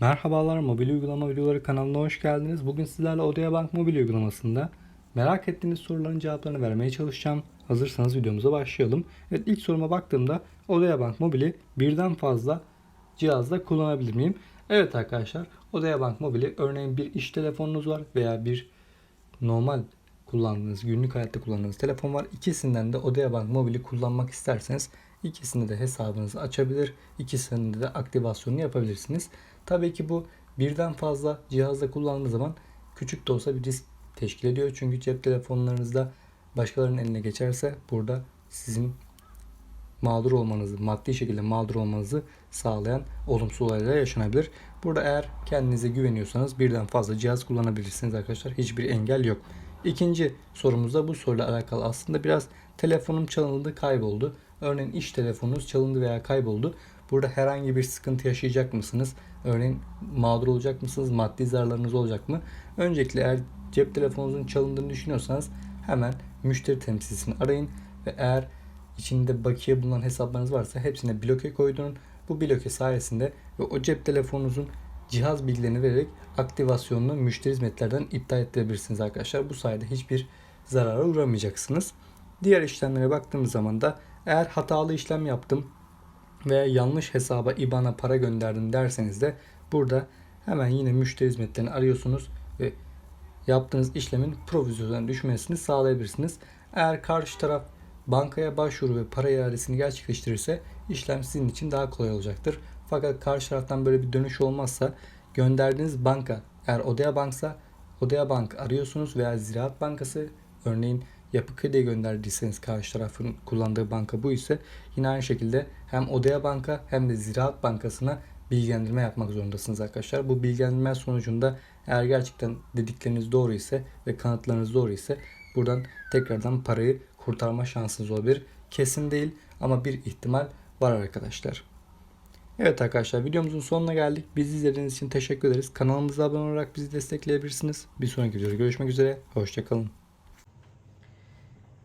Merhabalar mobil uygulama videoları kanalına hoş geldiniz. Bugün sizlerle Odea Bank mobil uygulamasında merak ettiğiniz soruların cevaplarını vermeye çalışacağım. Hazırsanız videomuza başlayalım. Evet ilk soruma baktığımda Odea Bank mobili birden fazla cihazda kullanabilir miyim? Evet arkadaşlar Odea Bank mobili örneğin bir iş telefonunuz var veya bir normal kullandığınız, günlük hayatta kullandığınız telefon var. İkisinden de Odea Bank mobili kullanmak isterseniz ikisinde de hesabınızı açabilir, ikisinde de aktivasyonunu yapabilirsiniz. Tabii ki bu birden fazla cihazda kullandığınız zaman küçük de olsa bir risk teşkil ediyor. Çünkü cep telefonlarınızda başkalarının eline geçerse burada sizin mağdur olmanızı, maddi şekilde mağdur olmanızı sağlayan olumsuz olaylar yaşanabilir. Burada eğer kendinize güveniyorsanız birden fazla cihaz kullanabilirsiniz arkadaşlar. Hiçbir engel yok. İkinci sorumuzda bu soruyla alakalı aslında biraz telefonum çalındı, kayboldu. Örneğin iş telefonunuz çalındı veya kayboldu. Burada herhangi bir sıkıntı yaşayacak mısınız? Örneğin mağdur olacak mısınız? Maddi zararlarınız olacak mı? Öncelikle eğer cep telefonunuzun çalındığını düşünüyorsanız hemen müşteri temsilcisini arayın ve eğer içinde bakiye bulunan hesaplarınız varsa hepsine bloke koydurun. Bu bloke sayesinde ve o cep telefonunuzun cihaz bilgilerini vererek aktivasyonunu müşteri hizmetlerden iptal ettirebilirsiniz arkadaşlar. Bu sayede hiçbir zarara uğramayacaksınız. Diğer işlemlere baktığımız zaman da eğer hatalı işlem yaptım veya yanlış hesaba IBAN'a para gönderdim derseniz de burada hemen yine müşteri hizmetlerini arıyorsunuz ve yaptığınız işlemin provizyona düşmesini sağlayabilirsiniz. Eğer karşı taraf bankaya başvuru ve para iadesini gerçekleştirirse işlem sizin için daha kolay olacaktır. Fakat karşı taraftan böyle bir dönüş olmazsa gönderdiğiniz banka eğer Odea Bank'sa Odea Bank arıyorsunuz veya Ziraat Bankası örneğin Yapı Kredi'ye gönderdiyseniz karşı tarafın kullandığı banka bu ise yine aynı şekilde hem Odea Banka hem de Ziraat Bankası'na bilgilendirme yapmak zorundasınız arkadaşlar. Bu bilgilendirme sonucunda eğer gerçekten dedikleriniz doğru ise ve kanıtlarınız doğru ise buradan tekrardan parayı kurtarma şansınız olabilir. Kesin değil ama bir ihtimal var arkadaşlar. Evet arkadaşlar videomuzun sonuna geldik. Bizi izlediğiniz için teşekkür ederiz. Kanalımıza abone olarak bizi destekleyebilirsiniz. Bir sonraki videoda görüşmek üzere. Hoşçakalın.